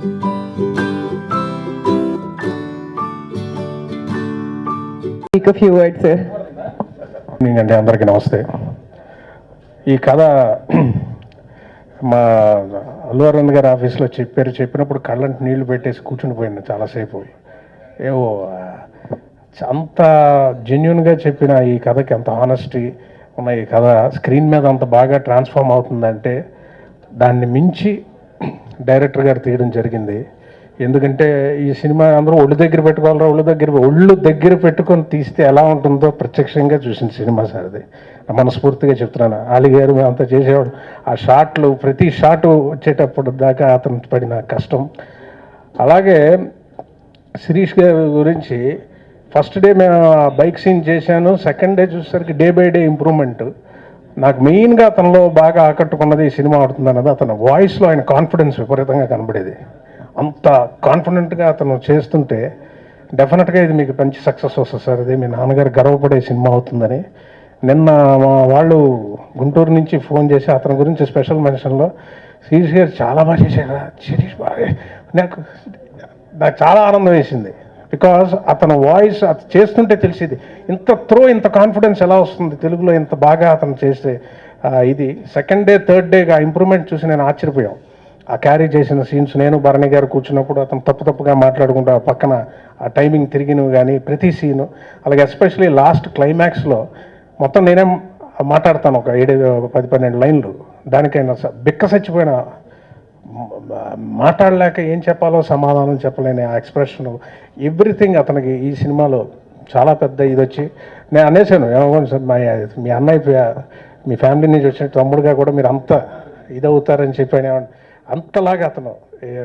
Speak a అండి అందరికీ నమస్తే. ఈ కథ మా అల్లు అరవింద్ గారి ఆఫీస్లో చెప్పారు చెప్పినప్పుడు కళ్ళంటి నీళ్ళు పెట్టేసి కూర్చుని పోయింది చాలాసేపు. ఏవో అంత జెన్యున్గా చెప్పిన ఈ కథకి అంత ఆనెస్టీ ఉన్న ఈ కథ స్క్రీన్ మీద అంత బాగా ట్రాన్స్ఫార్మ్ అవుతుందంటే దాన్ని మించి డైరెక్టర్ గారు తీయడం జరిగింది. ఎందుకంటే ఈ సినిమా అందరూ ఒళ్ళు దగ్గర పెట్టుకోవాలరా ఒళ్ళు దగ్గర ఒళ్ళు దగ్గర పెట్టుకొని తీస్తే ఎలా ఉంటుందో ప్రత్యక్షంగా చూసిన సినిమా సార్ అది. మనస్ఫూర్తిగా చెప్తున్నాను. ఆలి గారు అంతా చేసేవాడు ఆ షాట్లు ప్రతి షాట్ వచ్చేటప్పుడు దాకా అతను పడిన కష్టం. అలాగే శిరీష్ గారి గురించి ఫస్ట్ డే మేము బైక్ సీన్ చేశాను. సెకండ్ డే చూసేసరికి డే బై డే ఇంప్రూవ్మెంట్. నాకు మెయిన్గా అతనిలో బాగా ఆకట్టుకున్నది ఈ సినిమా ఆడుతుంది అన్నది అతని వాయిస్లో ఆయన కాన్ఫిడెన్స్ విపరీతంగా కనబడేది. అంత కాన్ఫిడెంట్గా అతను చేస్తుంటే డెఫినెట్గా ఇది మీకు మంచి సక్సెస్ వస్తుంది సార్. ఇది మీ నాన్నగారు గర్వపడే సినిమా అవుతుందని. నిన్న మా వాళ్ళు గుంటూరు నుంచి ఫోన్ చేసి అతని గురించి స్పెషల్ మెన్షన్లో శిరీష్ గారు చాలా బాగా చేశారు శిరీష్ బాగా నాకు నాకు చాలా ఆనందం వేసింది. బికాస్ అతను వాయిస్ అతను చేస్తుంటే తెలిసింది. ఇంత త్రో ఇంత కాన్ఫిడెన్స్ ఎలా వస్తుంది? తెలుగులో ఇంత బాగా అతను చేసే ఇది. సెకండ్ డే థర్డ్ డేగా ఇంప్రూవ్మెంట్ చూసి నేను ఆశ్చర్యపోయాం. ఆ క్యారీ చేసిన సీన్స్ నేను భరణి గారు కూర్చున్నప్పుడు అతను తప్పు తప్పుగా మాట్లాడుకుంటూ ఆ పక్కన ఆ టైమింగ్ తిరిగినవి కానీ ప్రతి సీను అలాగే ఎస్పెషలీ లాస్ట్ క్లైమాక్స్లో మొత్తం నేనే మాట్లాడతాను ఒక ఏడు పది పన్నెండు లైన్లు. దానికైనా స- బిక్క చచ్చిపోయిన మాట్లాడలేక ఏం చెప్పాలో సమాధానం చెప్పలేని ఆ ఎక్స్ప్రెషన్ ఎవ్రీథింగ్ అతనికి ఈ సినిమాలో చాలా పెద్ద ఇది వచ్చి నేను అనేసాను ఏమో సార్ మా మీ అన్నయ్య మీ ఫ్యామిలీ నుంచి వచ్చిన తమ్ముడుగా కూడా మీరు అంత ఇదవుతారని చెప్పి అంతలాగా అతను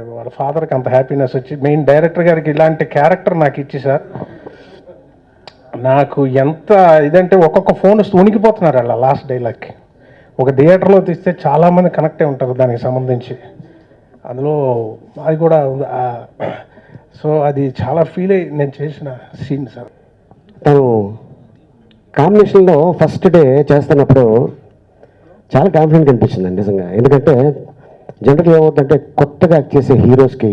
వాళ్ళ ఫాదర్కి అంత హ్యాపీనెస్ వచ్చి మెయిన్ డైరెక్టర్ గారికి ఇలాంటి క్యారెక్టర్ నాకు ఇచ్చి సార్ నాకు ఎంత ఇదంటే ఒక్కొక్క ఫోన్ వస్తూ ఉనికిపోతున్నారు అలా లాస్ట్ డైలాగ్కి ఒక థియేటర్లో తీస్తే చాలామంది కనెక్ట్ అయి ఉంటారు దానికి సంబంధించి. అందులో అది కూడా సో అది చాలా ఫీల్ అయ్యి నేను చేసిన సీన్ సార్ తను కాంబినేషన్లో ఫస్ట్ డే చేస్తున్నప్పుడు చాలా కాన్ఫిడెంట్ అనిపించింది నిజంగా. ఎందుకంటే జనరల్ ఏమవుతుందంటే కొత్తగా యాక్ట్ చేసే హీరోస్కి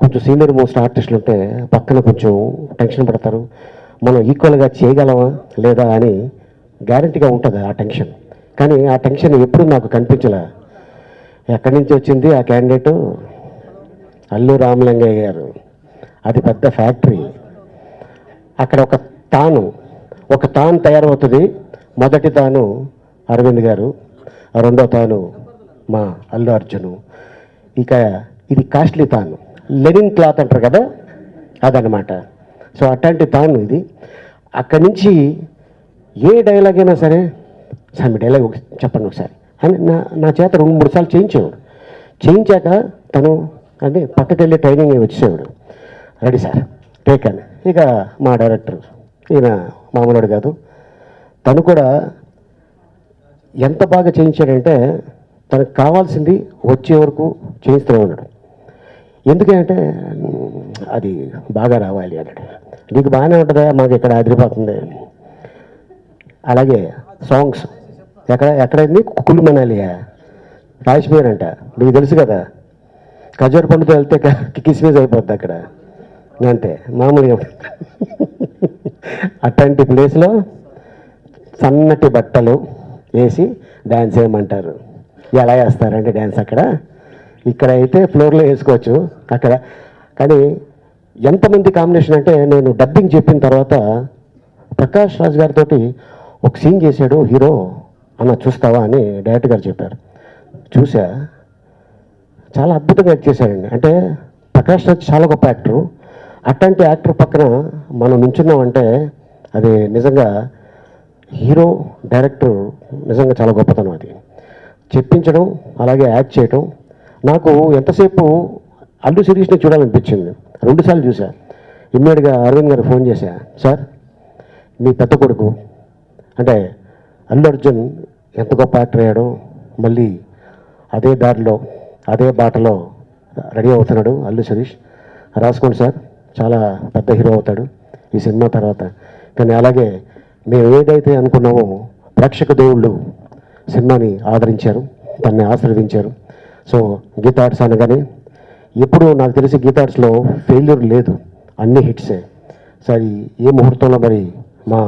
కొంచెం సీనియర్ మోస్ట్ ఆర్టిస్టులు ఉంటే పక్కన కొంచెం టెన్షన్ పడతారు. మనం ఈక్వల్గా చేయగలమా లేదా అని గ్యారంటీగా ఉంటుంది ఆ టెన్షన్ కానీ ఆ టెన్షన్ ఎప్పుడు నాకు కనిపించలే. ఎక్కడి నుంచి వచ్చింది ఆ క్యాండిడేటు? అల్లు రామలింగయ్య గారు. అది పెద్ద ఫ్యాక్టరీ. అక్కడ ఒక తాను ఒక తాను తయారవుతుంది. మొదటి తాను అరవింద్ గారు రెండో తాను మా అల్లు అర్జును. ఇక ఇది కాస్ట్లీ తాను. లెనిన్ క్లాత్ అంటారు కదా అదనమాట సో అట్లాంటి తాను ఇది. అక్కడి నుంచి ఏ డైలాగ్ అయినా సరే సార్ మీ డైలాగ్ ఒక- చెప్పండి ఒకసారి. అని నా నా చేత రెండు మూడు సార్లు చేయించేవాడు చేయించాక తను అంటే పక్కకి వెళ్ళి ట్రైనింగ్ వచ్చేవాడు రెడీ సార్ టేక్ అని ఇక మా డైరెక్టర్ ఈయన మామూలుడు కాదు. తను కూడా ఎంత బాగా చేయించాడంటే తనకు కావాల్సింది వచ్చే వరకు చేయిస్తూనే ఉన్నాడు. ఎందుకంటే అది బాగా రావాలి అన్నాడు. నీకు బాగానే ఉంటుందా? మాకు ఇక్కడ అదిరిపోతుంది అలాగే సాంగ్స్ ఎక్కడ ఎక్కడైంది? కుళ్ళు మనాలియా. రాసిపోయారంట మీకు తెలుసు కదా. ఖజూర్ పండుతో వెళ్తే కిస్మిస్ అయిపోద్ది అక్కడ. అంతే మామూలుగా అట్లాంటి ప్లేస్లో సన్నటి బట్టలు వేసి డ్యాన్స్ వేయమంటారు ఎలా వేస్తారంటే డ్యాన్స్ అక్కడ. ఇక్కడ అయితే ఫ్లోర్లో వేసుకోవచ్చు అక్కడ. కానీ ఎంతమంది కాంబినేషన్ అంటే నేను డబ్బింగ్ చెప్పిన తర్వాత ప్రకాష్ రాజ్ గారితో ఒక సీన్ చేశాడు హీరో. అన్న చూస్తావా అని డైరెక్టర్ గారు చెప్పారు. చూసా చాలా అద్భుతంగా యాక్ట్ చేశాడండి. అంటే ప్రకాష్ రాజ్ చాలా గొప్ప యాక్టరు అట్లాంటి యాక్టర్ పక్కన మనం నించున్నామంటే అది నిజంగా హీరో డైరెక్టర్ నిజంగా చాలా గొప్పతనం అది. చెప్పించడం అలాగే యాక్ట్ చేయడం నాకు ఎంతసేపు అల్లు శిరీష్ని చూడాలనిపించింది. రెండుసార్లు చూసా ఇమ్మీడియట్గా అరవింద్ గారు ఫోన్ చేశా సార్ మీ పెద్ద కొడుకు అంటే అల్లు అర్జున్ ఎంత గొప్ప యాక్టర్ అయ్యాడో మళ్ళీ అదే దారిలో అదే బాటలో రెడీ అవుతున్నాడు అల్లు శరీష్ రాసుకోండి సార్ చాలా పెద్ద హీరో అవుతాడు ఈ సినిమా తర్వాత. కానీ అలాగే మేము ఏదైతే అనుకున్నామో ప్రేక్షక దేవుళ్ళు సినిమాని ఆదరించారు దాన్ని ఆశీర్వదించారు. సో గీత ఆర్ట్స్ అనగానే ఎప్పుడు నాకు తెలిసి గీత ఆర్ట్స్లో ఫెయిల్యూర్ లేదు అన్ని హిట్సే. సార్ ఏ ముహూర్తంలో మరి మా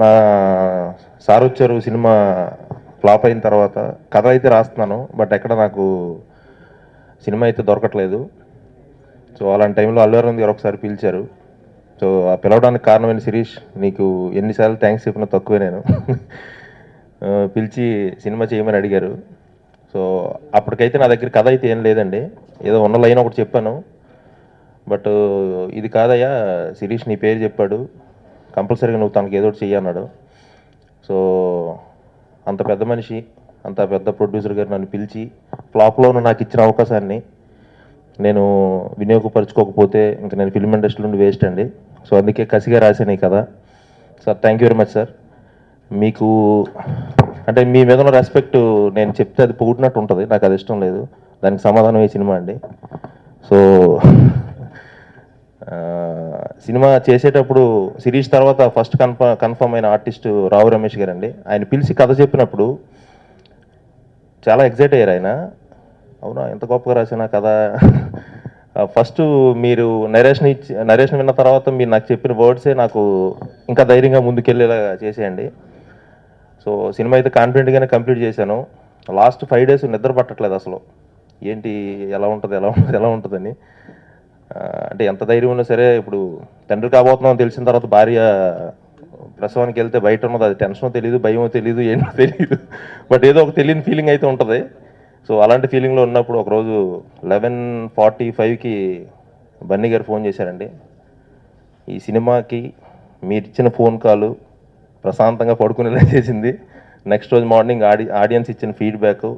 నా సార్ వచ్చారు సినిమా ఫ్లాప్ అయిన తర్వాత కథ అయితే రాస్తున్నాను బట్ ఎక్కడ నాకు సినిమా అయితే దొరకట్లేదు. సో అలాంటి టైంలో అల్లు అరవింద్ గారు ఒకసారి పిలిచారు. సో ఆ పిలవడానికి కారణమైన శిరీష్ నీకు ఎన్నిసార్లు థ్యాంక్స్ చెప్పినా తక్కువే నేను. పిలిచి సినిమా చేయమని అడిగారు. సో అప్పటికైతే నా దగ్గర కథ అయితే ఏం లేదండి. ఏదో ఉన్న లైన్ ఒకటి చెప్పాను. బట్ ఇది కాదయ్యా శిరీష్ నీ పేరు చెప్పాడు. కంపల్సరీగా నువ్వు తనకి ఏదో ఒకటి చెయ్యన్నాడు సో అంత పెద్ద మనిషి అంత పెద్ద ప్రొడ్యూసర్ గారు నన్ను పిలిచి ఫ్లాప్లోనూ నాకు ఇచ్చిన అవకాశాన్ని నేను వినియోగపరచుకోకపోతే ఇంకా నేను ఫిల్మ్ ఇండస్ట్రీ నుండి వేస్ట్ అండి. సో అందుకే కసిగా రాశాను ఈ కదా sir thank you very much sir. మీకు అంటే మీ మీద ఉన్న రెస్పెక్ట్ నేను చెప్తే అది పొగిడినట్టు ఉంటుంది. నాకు అది ఇష్టం లేదు. దానికి సమాధానం ఈ సినిమా అండి. సో సినిమా చేసేటప్పుడు సిరీస్ తర్వాత ఫస్ట్ కన్ఫర్మ్ కన్ఫర్మ్ అయిన ఆర్టిస్ట్ రావు రమేష్ గారు అండి ఆయన పిలిచి కథ చెప్పినప్పుడు చాలా ఎగ్జైట్ అయ్యారు ఆయన. అవునా ఎంత గొప్పగా రాసిన కథ? ఫస్ట్ మీరు నరేషన్ ఇచ్చి నరేషన్ విన్న తర్వాత మీరు నాకు చెప్పిన వర్డ్సే నాకు ఇంకా ధైర్యంగా ముందుకెళ్ళేలా చేసేయండి. సో సినిమా అయితే కాన్ఫిడెంట్గానే కంప్లీట్ చేశాను. లాస్ట్ ఫైవ్ డేస్ నిద్ర పట్టట్లేదు అసలు. ఏంటి ఎలా ఉంటుంది ఎలా ఉంటుంది ఎలా ఉంటుందని. అంటే ఎంత ధైర్యం ఉన్నా సరే ఇప్పుడు తండ్రి కాబోతున్నాం అని తెలిసిన తర్వాత భార్య ప్రసవానికి వెళ్తే బయట ఉన్నది అది టెన్షన్ తెలియదు భయం తెలియదు ఏంటో తెలియదు బట్ ఏదో ఒక తెలియని ఫీలింగ్ అయితే ఉంటుంది. సో అలాంటి ఫీలింగ్లో ఉన్నప్పుడు ఒకరోజు లెవెన్ ఫార్టీ ఫైవ్కి బన్నీ గారు ఫోన్ చేశారండి. ఈ సినిమాకి మీరు ఇచ్చిన ఫోన్ కాల్ ప్రశాంతంగా పడుకునేలా చేసింది. నెక్స్ట్ రోజు మార్నింగ్ ఆడి ఆడియన్స్ ఇచ్చిన ఫీడ్బ్యాక్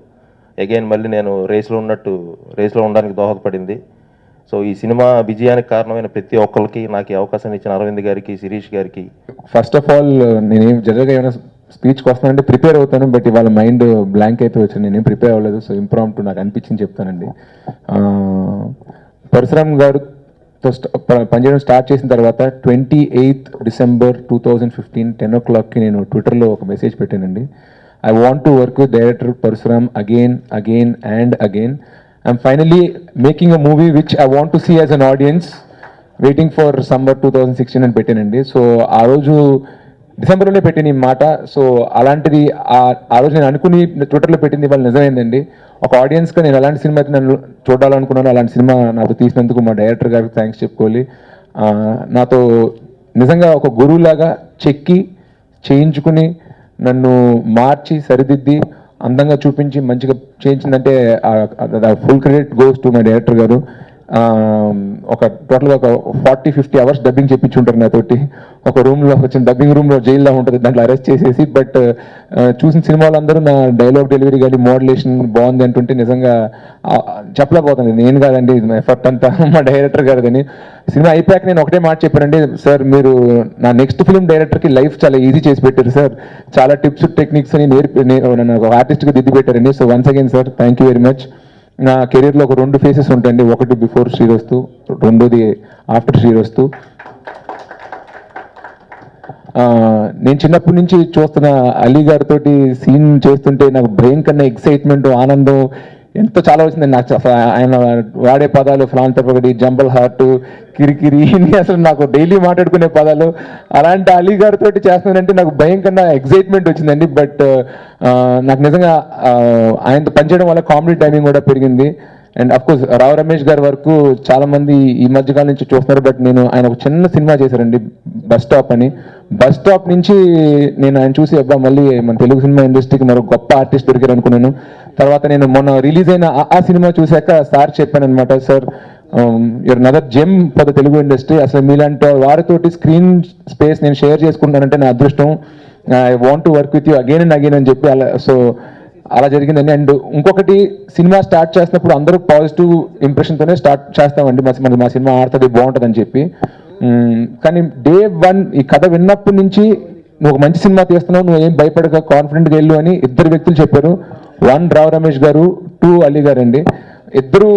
అగైన్ మళ్ళీ నేను రేస్లో ఉన్నట్టు రేస్లో ఉండడానికి దోహదపడింది. సో ఈ సినిమా విజయానికి కారణమైన ప్రతి ఒక్కరికి నాకు అవకాశం ఇచ్చిన అరవింద్ గారికి శిరీష్ గారికి. ఫస్ట్ ఆఫ్ ఆల్ నేనేం జనరల్గా ఏమైనా స్పీచ్కి వస్తానంటే ప్రిపేర్ అవుతాను బట్ ఇవాళ మైండ్ బ్లాంక్ అయిపోయి వచ్చాను. నేనేం ప్రిపేర్ అవ్వలేదు సో ఇంప్రాంప్ట్ నాకు అనిపించింది చెప్తానండి. పరశురామ్ గారు పనిచేయడం స్టార్ట్ చేసిన తర్వాత twenty eighth December two thousand fifteen ten o క్లాక్కి నేను ట్విట్టర్లో ఒక మెసేజ్ పెట్టానండి. I want to work with director Parashuram again again and again I'm finally making a movie which I want to see as an audience waiting for summer two thousand sixteen అని పెట్టానండి. So ఆ రోజు డిసెంబర్లోనే పెట్టిన ఈ మాట. So అలాంటిది ఆ- రోజు నేను అనుకుని ట్విట్టర్లో పెట్టింది వాళ్ళు నిజమైందండి. ఒక ఆడియన్స్గా నేను అలాంటి సినిమా అయితే నన్ను చూడాలనుకున్నాను. అలాంటి సినిమా నాతో తీసినందుకు మా డైరెక్టర్ గారికి థ్యాంక్స్ చెప్పుకోవాలి. నాతో నిజంగా ఒక గురువులాగా చెక్కి చేయించుకుని నన్ను మార్చి సరిదిద్ది అందంగా చూపించి మంచిగా చేయించిందంటే full credit goes to my director గారు. ఒక టోటల్గా ఒక ఫార్టీ ఫిఫ్టీ అవర్స్ డబ్బింగ్ చెప్పించుంటారు నాతోటి ఒక రూమ్లో వచ్చిన డబ్బింగ్ రూమ్లో జైల్లో ఉంటుంది దాంట్లో అరెస్ట్ చేసేసి బట్ చూసిన సినిమాలు అందరూ నా డైలాగ్ డెలివరీ కానీ మోడలేషన్ బాగుంది అంటుంటే నిజంగా ఆ, చెప్పలేకపోతాను. నేను కాదండి ఎఫర్ట్ అంతా. మా డైరెక్టర్ గారు కానీ సినిమా అయిపోయాక నేను ఒకటే మాట చెప్పానండి సార్ మీరు నా నెక్స్ట్ ఫిల్మ్ డైరెక్టర్కి లైఫ్ చాలా ఈజీ చేసి పెట్టారు సార్. చాలా టిప్స్ టెక్నిక్స్ అని నేర్పి నేను ఒక ఆర్టిస్ట్గా దిద్ది పెట్టారండి. So once again sir thank you very much నా కెరీర్లో ఒక రెండు ఫేసెస్ ఉంటాయండి. ఒకటి బిఫోర్ శ్రీరస్తు రెండోది ఆఫ్టర్ శ్రీరస్తు నేను చిన్నప్పటి నుంచి చూస్తున్న అలీ గారితో సీన్ చేస్తుంటే నాకు బ్రెయిన్ కన్నా ఎక్సైట్మెంట్ ఆనందం ఎంత చాలా వచ్చింది నాకు. ఆయన వాడే పదాలు ఫ్లాంటర్ ఒకటి జంబల్ హార్ట్ కిరికిరి ఇన్ని అసలు నాకు డైలీ మాట్లాడుకునే పదాలు. అలాంటి అలీ గారితో చేస్తున్నానంటే నాకు భయం కన్నా ఎక్సైట్మెంట్ వచ్చిందండి. బట్ నాకు నిజంగా ఆయనతో పనిచేయడం వల్ల కామెడీ టైమింగ్ కూడా పెరిగింది. And of course Rao Ramesh గారి వరకు చాలా మంది ఈ మధ్యకాలం నుంచి చూస్తున్నారు బట్ నేను ఆయన ఒక చిన్న సినిమా చేశారండి బస్ స్టాప్ అని. బస్ స్టాప్ నుంచి నేను ఆయన చూసి అబ్బా మళ్ళీ మన తెలుగు సినిమా ఇండస్ట్రీకి మరో గొప్ప ఆర్టిస్ట్ దొరికారు అనుకున్నాను. తర్వాత నేను మొన్న రిలీజ్ అయిన ఆ- సినిమా చూశాక సార్ చెప్పాను అనమాట sir your another gem for the Telugu industry. అసలు మీలాంటి వారితోటి స్క్రీన్ స్పేస్ నేను షేర్ చేసుకుంటానంటే నా అదృష్టం. I want to work with you again and again అని చెప్పి అలా సో అలా జరిగిందండి అండ్ ఇంకొకటి సినిమా స్టార్ట్ చేసినప్పుడు అందరూ పాజిటివ్ ఇంప్రెషన్తోనే స్టార్ట్ చేస్తామండి. మా మన మా సినిమా ఆడుతుంది బాగుంటుంది అని చెప్పి కానీ డే వన్ ఈ కథ విన్నప్పటి నుంచి నువ్వు ఒక మంచి సినిమా తీస్తున్నావు నువ్వు ఏం భయపడక కాన్ఫిడెంట్గా వెళ్ళు అని ఇద్దరు వ్యక్తులు చెప్పారు. వన్ రావ్ రమేష్ గారు టూ అలీ గారు అండి ఇద్దరు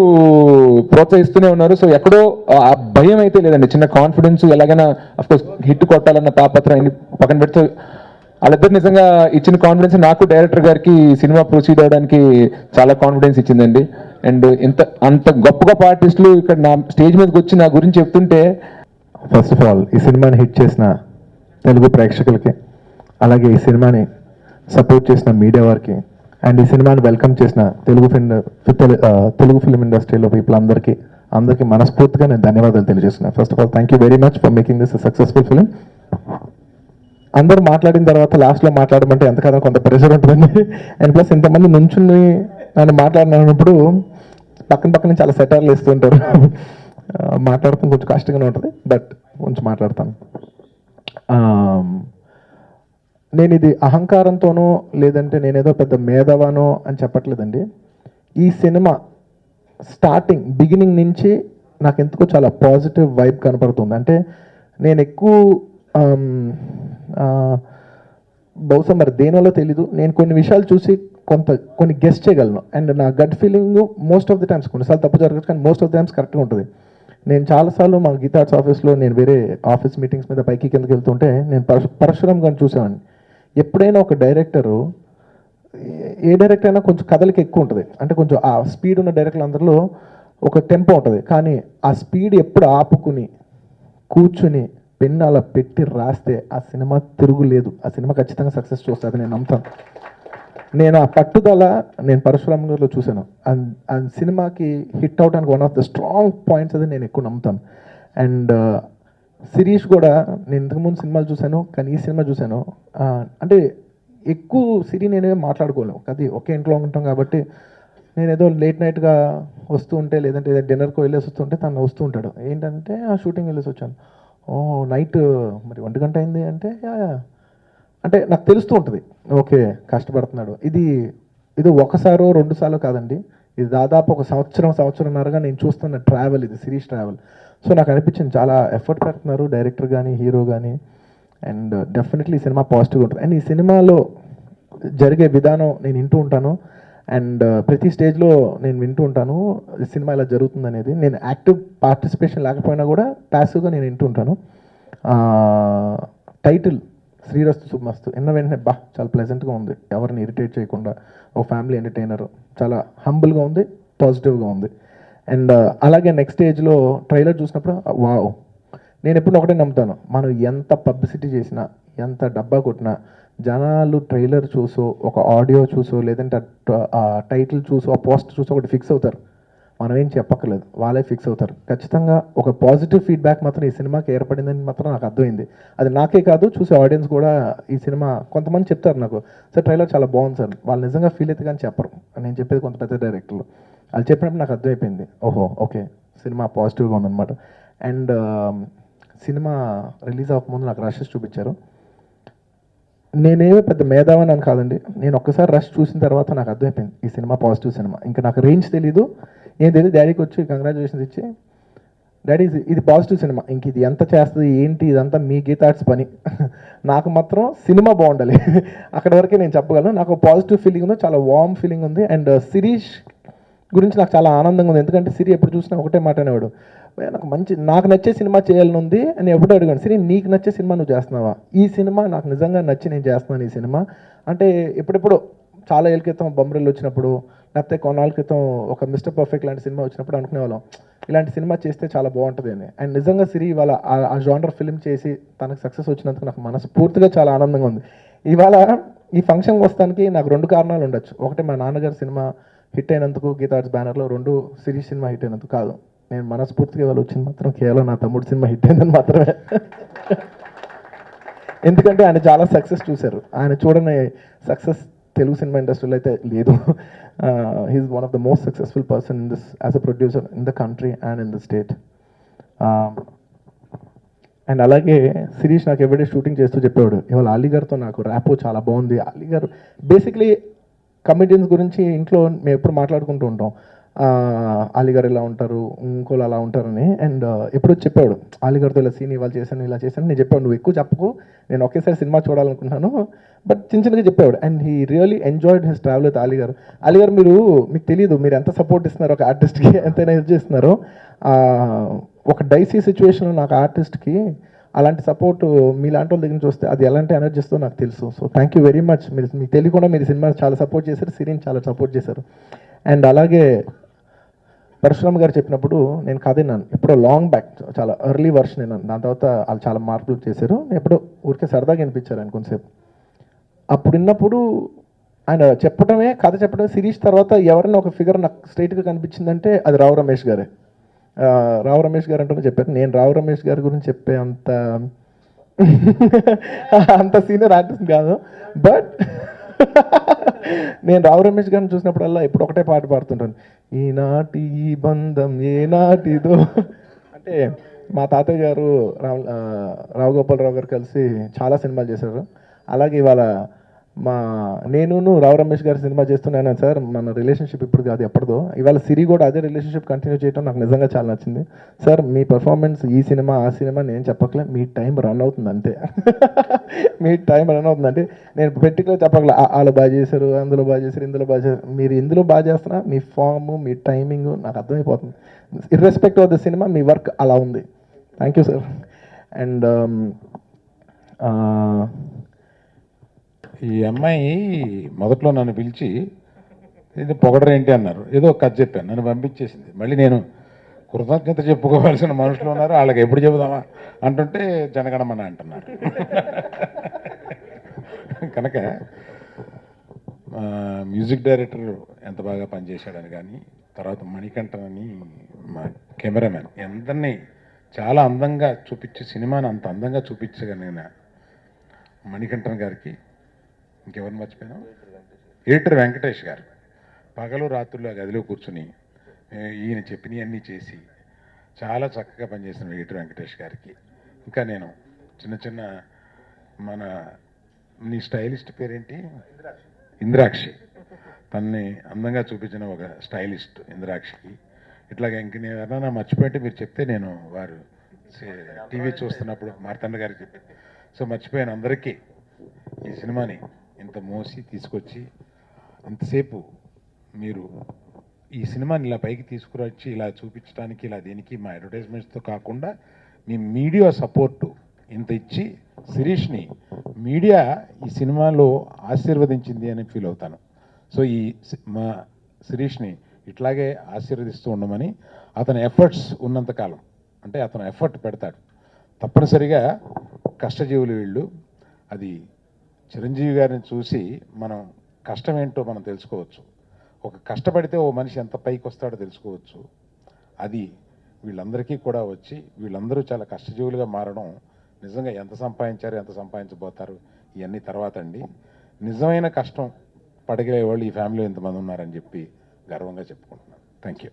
ప్రోత్సహిస్తూనే ఉన్నారు. సో ఎక్కడో ఆ భయం అయితే లేదండి. చిన్న కాన్ఫిడెన్స్ ఎలాగైనా అఫ్కోర్స్ హిట్ కొట్టాలన్న తాపత్రం అన్ని పక్కన పెడితే వాళ్ళిద్దరు నిజంగా ఇచ్చిన కాన్ఫిడెన్స్ నాకు డైరెక్టర్ గారికి సినిమా ప్రొసీడ్ అవడానికి చాలా కాన్ఫిడెన్స్ ఇచ్చిందండి. అండ్ ఇంత అంత గొప్ప గొప్ప ఆర్టిస్టులు ఇక్కడ నా స్టేజ్ మీదకి వచ్చి నా గురించి చెప్తుంటే ఫస్ట్ ఆఫ్ ఆల్ ఈ సినిమాని హిట్ చేసిన తెలుగు ప్రేక్షకులకి అలాగే ఈ సినిమాని సపోర్ట్ చేసిన మీడియా వారికి అండ్ ఈ సినిమాని వెల్కమ్ చేసిన తెలుగు ఫిల్మ్ తెలుగు ఫిల్మ్ ఇండస్ట్రీలో పీపుల్ అందరికీ అందరికీ మనస్ఫూర్తిగా నేను ధన్యవాదాలు తెలియజేస్తున్నాను. First of all thank you very much for making this successful film అందరూ మాట్లాడిన తర్వాత లాస్ట్లో మాట్లాడమంటే ఎంత కొంత ప్రెషర్ ఉంటుందండి. అండ్ ప్లస్ ఇంతమంది నుంచుని నన్ను మాట్లాడినప్పుడు పక్కన పక్కన చాలా సెటర్లు ఇస్తుంటారు మాట్లాడటం కొంచెం కష్టంగానే ఉంటుంది బట్ కొంచెం మాట్లాడతాను. నేను ఇది అహంకారంతోనో లేదంటే నేనేదో పెద్ద మేధవానో అని చెప్పట్లేదండి. ఈ సినిమా స్టార్టింగ్ బిగినింగ్ నుంచి నాకు ఎందుకో చాలా పాజిటివ్ వైబ్ కనపడుతుంది. అంటే నేను ఎక్కువ బహుశా మరి దేనిలో తెలీదు. నేను కొన్ని విషయాలు చూసి కొంత కొన్ని గెస్ట్ చేయగలను. అండ్ నా gut feeling most of the times కొన్నిసార్లు తప్పు జరగచ్చు కానీ మోస్ట్ ఆఫ్ ది టైమ్స్ కరెక్ట్గా ఉంటుంది. నేను చాలాసార్లు మా గీతార్ట్స్ ఆఫీస్లో నేను వేరే ఆఫీస్ మీటింగ్స్ మీద పైకి కిందకి వెళ్తుంటే నేను పరశు పరశురామ్ గారిని చూసేవాడిని. ఎప్పుడైనా ఒక డైరెక్టరు ఏ- ఏ డైరెక్టర్ అయినా కొంచెం కథలకి ఎక్కువ ఉంటుంది. అంటే కొంచెం ఆ స్పీడ్ ఉన్న డైరెక్టర్లు అందరిలో ఒక టెంపో ఉంటుంది. కానీ ఆ స్పీడ్ ఎప్పుడు ఆపుకుని కూర్చుని పెన్ను అలా పెట్టి రాస్తే ఆ సినిమా తిరుగులేదు. ఆ సినిమా ఖచ్చితంగా సక్సెస్ చూస్తుంది నేను నమ్ముతాను. నేను ఆ పట్టుదల నేను పరశురామ్ గారిలో చూశాను. అండ్ ఆ సినిమాకి హిట్ అవడానికి one of the strong points అది నేను ఎక్కువ నమ్ముతాను. అండ్ సిరీష్ కూడా నేను ఇంతకుముందు సినిమాలు చూశాను కానీ ఈ సినిమా చూశాను. అంటే ఎక్కువ సిరి నేనే మాట్లాడుకోలేము అది ఒకే ఇంట్లో ఉంటాం కాబట్టి నేను ఏదో లేట్ నైట్గా వస్తూ ఉంటే లేదంటే ఏదో డిన్నర్కి వెళ్ళేసి వస్తుంటే తను వస్తూ ఉంటాడు. ఏంటంటే ఆ షూటింగ్ వెళ్ళేసి వచ్చాను. ఓ నైట్ మరి ఒంటి గంట అయింది అంటే అంటే నాకు తెలుస్తూ ఉంటుంది. ఓకే కష్టపడుతున్నాడు. ఇది ఇది ఒకసారో రెండు సార్లు కాదండి. ఇది దాదాపు ఒక సంవత్సరం సంవత్సరంన్నరగా నేను చూస్తున్న ట్రావెల్ ఇది సిరీస్ ట్రావెల్ సో నాకు అనిపించింది చాలా ఎఫర్ట్ పెడుతున్నారు డైరెక్టర్ కానీ హీరో కానీ అండ్ డెఫినెట్లీ ఈ సినిమా పాజిటివ్గా ఉంటుంది. అండ్ ఈ సినిమాలో జరిగే విధానం నేను వింటూ ఉంటాను. అండ్ ప్రతి స్టేజ్లో నేను వింటూ ఉంటాను. సినిమా ఇలా జరుగుతుంది అనేది నేను యాక్టివ్ పార్టిసిపేషన్ లేకపోయినా కూడా ప్యాసివ్గా నేను వింటూ ఉంటాను. టైటిల్ శ్రీరస్తు శుభమస్తు ఎన్న వెంటనే బా చాలా ప్లెజెంట్గా ఉంది. ఎవరిని ఇరిటేట్ చేయకుండా ఒక ఫ్యామిలీ ఎంటర్టైనర్ చాలా హంబుల్గా ఉంది పాజిటివ్గా ఉంది. అండ్ అలాగే నెక్స్ట్ స్టేజ్లో ట్రైలర్ చూసినప్పుడు వావ్. నేను ఎప్పుడు ఒకటే నమ్ముతాను. మనం ఎంత పబ్లిసిటీ చేసినా ఎంత డబ్బా కొట్టినా జనాలు ట్రైలర్ చూసో ఒక ఆడియో చూసో లేదంటే ఆ టైటిల్ చూసో ఆ పోస్ట్ చూసో ఒకటి ఫిక్స్ అవుతారు. మనం ఏం చెప్పక్కర్లేదు. వాళ్ళే ఫిక్స్ అవుతారు. ఖచ్చితంగా ఒక పాజిటివ్ ఫీడ్బ్యాక్ మాత్రం ఈ సినిమాకి ఏర్పడిందని మాత్రం నాకు అర్థమైంది. అది నాకే కాదు చూసే ఆడియన్స్ కూడా ఈ సినిమా కొంతమంది చెప్తారు నాకు సార్ ట్రైలర్ చాలా బాగుంది సార్. వాళ్ళు నిజంగా ఫీల్ అయితే కానీ చెప్పరు. నేను చెప్పేది కొంత పెద్ద డైరెక్టర్లు. వాళ్ళు చెప్పినప్పుడు నాకు అర్థమైపోయింది. ఓహో ఓకే. సినిమా పాజిటివ్గా ఉందన్నమాట. అండ్ సినిమా రిలీజ్ అవ్వకముందు నాకు రషెస్ చూపించారు. నేనేమో పెద్ద మేధావని అని కాదండి. నేను ఒక్కసారి రష్ చూసిన తర్వాత నాకు అర్థమైపోయింది. ఈ సినిమా పాజిటివ్ సినిమా. ఇంకా నాకు రేంజ్ తెలీదు. ఏం తెలియదు డాడీకి వచ్చి కంగ్రాచులేషన్స్ ఇచ్చి డాడీ ఇది- ఇది పాజిటివ్ సినిమా. ఇంక ఇది ఎంత చేస్తుంది? ఏంటి? ఇదంతా మీ గీతార్ట్స్ పని. నాకు మాత్రం సినిమా బాగుండాలి. అక్కడ వరకే నేను చెప్పగలను. నాకు పాజిటివ్ ఫీలింగ్ ఉంది. చాలా వార్మ్ ఫీలింగ్ ఉంది. అండ్ సిరీష్ గురించి నాకు చాలా ఆనందంగా ఉంది. ఎందుకంటే సిరి ఎప్పుడు చూసినా ఒకటే మాట అనేవాడు నాకు మంచి నాకు నచ్చే సినిమా చేయాలని ఉంది అని ఎప్పుడు అడిగాను సిరి నీకు నచ్చే సినిమా నువ్వు చేస్తున్నావా? ఈ సినిమా నాకు నిజంగా నచ్చి నేను చేస్తున్నాను ఈ సినిమా. అంటే ఎప్పుడెప్పుడు చాలా ఏళ్ళ క్రితం బొమ్మరిల్లు వచ్చినప్పుడు లేకపోతే కొన్నాళ్ళ క్రితం ఒక మిస్టర్ పర్ఫెక్ట్ లాంటి సినిమా వచ్చినప్పుడు అనుకునేవాళ్ళం ఇలాంటి సినిమా చేస్తే చాలా బాగుంటుంది అని. అండ్ నిజంగా సిరి ఇవాళ ఆ- జానర్ ఫిల్మ్ చేసి తనకు సక్సెస్ వచ్చినందుకు నాకు మనస్ఫూర్తిగా చాలా ఆనందంగా ఉంది. ఇవాళ ఈ ఫంక్షన్ వస్తానికి నాకు రెండు కారణాలు ఉండొచ్చు. ఒకటి మా నాన్నగారి సినిమా హిట్ అయినందుకు గీతార్ట్స్ బ్యానర్లో రెండు సిరీస్ సినిమా హిట్ అయినందుకు కాదు. నేను మనస్ఫూర్తిగా వాళ్ళు వచ్చింది మాత్రం కేవలం నా తమ్ముడు సినిమా హిట్ అయిందని మాత్రమే. ఎందుకంటే ఆయన చాలా సక్సెస్ చూశారు. ఆయన చూడని సక్సెస్ తెలుగు సినిమా ఇండస్ట్రీలో అయితే లేదు. He's one of the most successful person in this as a producer in the country and in the state and అలాగే శిరీష్ నాకు ఎవరి షూటింగ్ చేస్తూ చెప్పేవాడు. ఇవాళ అలీగర్తో నాకు ర్యాపో చాలా బాగుంది. అలీగర్ బేసిక్లీ కమిడియన్స్ గురించి ఇంట్లో మేము ఎప్పుడు మాట్లాడుకుంటూ ఉంటాం. ఆ, ఇలా ఉంటారు? ఇంకోళ్ళు అలా ఉంటారని. అండ్ ఎప్పుడు చెప్పాడు అలీ ఇలా సీన్ ఇవాళ చేశాను ఇలా చేశాను. నేను చెప్పాను నువ్వు ఎక్కువ చెప్పకు. నేను ఒకేసారి సినిమా చూడాలనుకుంటున్నాను. బట్ చిన్న చిన్నగా చెప్పాడు and he really enjoyed his travel with అలీగారు గారు. మీరు మీకు తెలియదు మీరు ఎంత సపోర్ట్ ఇస్తున్నారు ఒక ఆర్టిస్ట్కి ఎంత హెల్ప్ చేస్తున్నారో. ఒక డైసీ సిచ్యువేషన్లో నాకు ఆర్టిస్ట్కి అలాంటి సపోర్ట్ మీలాంటి వాళ్ళ దగ్గర చూస్తే అది ఎలాంటి ఎనర్జీ నాకు తెలుసు. So thank you very much మీరు మీకు తెలియకుండా మీరు సినిమా చాలా సపోర్ట్ చేశారు సిరీని చాలా సపోర్ట్ చేశారు. అండ్ అలాగే పరశురామ్ గారు చెప్పినప్పుడు నేను కథ విన్నాను. ఎప్పుడో లాంగ్ బ్యాక్ చాలా ఎర్లీ వర్షన్ విన్నాను. దాని తర్వాత వాళ్ళు చాలా మార్పులు చేశారు. ఎప్పుడో ఊరికే సరదాగా వినిపించారు ఆయన కొంతసేపు. అప్పుడు విన్నప్పుడు ఆయన చెప్పడమే కథ చెప్పడమే సిరీస్ తర్వాత ఎవరైనా ఒక ఫిగర్ నాకు స్ట్రైట్గా కనిపించిందంటే అది రావు రమేష్ గారే. రావు రమేష్ గారు అంటూనే చెప్పారు. నేను రావు రమేష్ గారి గురించి చెప్పే అంత అంత సీనియర్ ఆర్టిస్ట్ కాదు. బట్ నేను రావు రమేష్ గారిని చూసినప్పుడల్లా ఇప్పుడు ఒకటే పాట పాడుతుంటాను. ఈనాటి ఈ బంధం ఏనాటిదో. అంటే మా తాతయ్య గారు రావు రావు గోపాలరావు గారు కలిసి చాలా సినిమాలు చేశారు. అలాగే ఇవాళ మా నేను రావు రమేష్ గారి సినిమా చేస్తున్నాను సార్. మన రిలేషన్షిప్ ఇప్పుడు కాదు ఎప్పటిదో ఇవాళ సిరి కూడా అదే రిలేషన్షిప్ కంటిన్యూ చేయడం నాకు నిజంగా చాలా నచ్చింది. సార్ మీ పర్ఫార్మెన్స్ ఈ సినిమా ఆ సినిమా నేను చెప్పకలే మీ టైం రన్ అవుతుంది అంతే. మీ టైం రన్ అవుతుంది అంటే నేను పెట్టుకుని చెప్పకలే వాళ్ళు బాగా చేశారు అందులో బాగా చేశారు ఇందులో బాగా చేశారు. మీరు ఇందులో బాగా చేస్తున్నా మీ ఫామ్ మీ టైమింగ్ నాకు అర్థమైపోతుంది. ఇర్రెస్పెక్ట్ ఆఫ్ ద సినిమా మీ వర్క్ అలా ఉంది. థ్యాంక్ యూ సార్ అండ్ ఈ అమ్మాయి మొదట్లో నన్ను పిలిచి ఇది పొగడరేంటి అన్నారు. ఏదో కథ చెప్పాను. నన్ను పంపించేసింది. మళ్ళీ నేను కృతజ్ఞత చెప్పుకోవాల్సిన మనుషులు ఉన్నారు. వాళ్ళకి ఎప్పుడు చెబుదామా అంటుంటే జనగణమన అంటున్నారు. కనుక మ్యూజిక్ డైరెక్టర్ ఎంత బాగా పనిచేశాడని కానీ తర్వాత మణికంఠన్ అని మా కెమెరామెన్ అందరినీ చాలా అందంగా చూపించి సినిమాని అంత అందంగా చూపించగలిగిన మణికంఠన్ గారికి ఇంకెవరిని మర్చిపోయినా? ఏటర్ వెంకటేష్ గారు. పగలు రాత్రులు ఆ గదిలో కూర్చుని ఈయన చెప్పినవన్నీ చేసి చాలా చక్కగా పనిచేసిన ఎడిటర్ వెంకటేష్ గారికి. ఇంకా నేను చిన్న చిన్న మన నీ స్టైలిస్ట్ పేరేంటి? ఇంద్రాక్షి. తన్ని అందంగా చూపించిన ఒక స్టైలిస్ట్ ఇంద్రాక్షికి. ఇట్లాగ ఇంక నేను ఎవరైనా మర్చిపోయింటే మీరు చెప్తే నేను వారు టీవీ చూస్తున్నప్పుడు మార్తండ గారికి చెప్పి. సో మర్చిపోయాను అందరికీ ఈ సినిమాని ఇంత మోసి తీసుకొచ్చి ఇంతసేపు మీరు ఈ సినిమాని ఇలా పైకి తీసుకురొచ్చి ఇలా చూపించడానికి ఇలా దేనికి మా అడ్వర్టైజ్మెంట్స్తో కాకుండా మీ మీడియా సపోర్టు ఇంత ఇచ్చి శిరీష్ని మీడియా ఈ సినిమాలో ఆశీర్వదించింది అని ఫీల్ అవుతాను. సో ఈ మా శిరీష్ని ఇట్లాగే ఆశీర్వదిస్తూ ఉండమని అతని ఎఫర్ట్స్ ఉన్నంతకాలం అంటే అతను ఎఫర్ట్ పెడతాడు. తప్పనిసరిగా కష్టజీవులు వీళ్ళు అది చిరంజీవి గారిని చూసి మనం కష్టం ఏంటో మనం తెలుసుకోవచ్చు. ఒక కష్టపడితే ఓ మనిషి ఎంత పైకి వస్తాడో తెలుసుకోవచ్చు. అది వీళ్ళందరికీ కూడా వచ్చి వీళ్ళందరూ చాలా కష్టజీవులుగా మారడం నిజంగా ఎంత సంపాదించారు ఎంత సంపాదించబోతారు ఇవన్నీ తర్వాత అండి. నిజమైన కష్టం పడగలే వాళ్ళు ఈ ఫ్యామిలీలో ఎంతమంది ఉన్నారని చెప్పి గర్వంగా చెప్పుకుంటున్నాను. Thank you